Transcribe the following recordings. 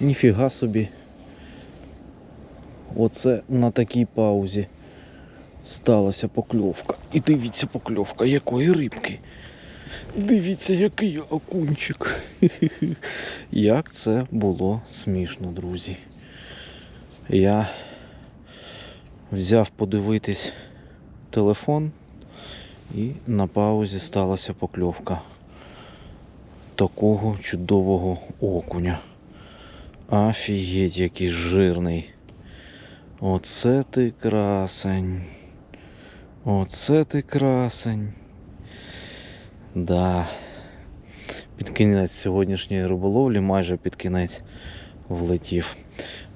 Ніфіга собі. Оце на такій паузі сталася покльовка. І дивіться покльовка якої рибки. Дивіться, який окунчик. Як це було смішно, друзі. Я взяв подивитись телефон і на паузі сталася покльовка такого чудового окуня. Офігеть, який жирний. Оце ти красень. Оце ти красень. Да. Під кінець сьогоднішньої риболовлі, майже під кінець влетів.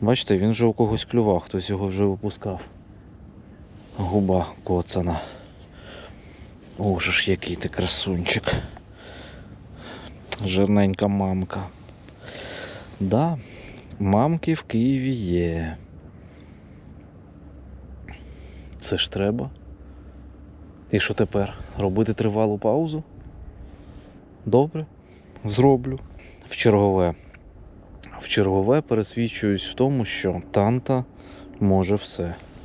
Бачите, він вже у когось клював, хтось його вже випускав. Губа коцана. О, же ж який ти красунчик. Жирненька мамка. Да, мамки в Києві є. Це ж треба. І що тепер? Робити тривалу паузу? Добре, зроблю. В чергове. В чергове пересвідчуюсь в тому, що танта може все.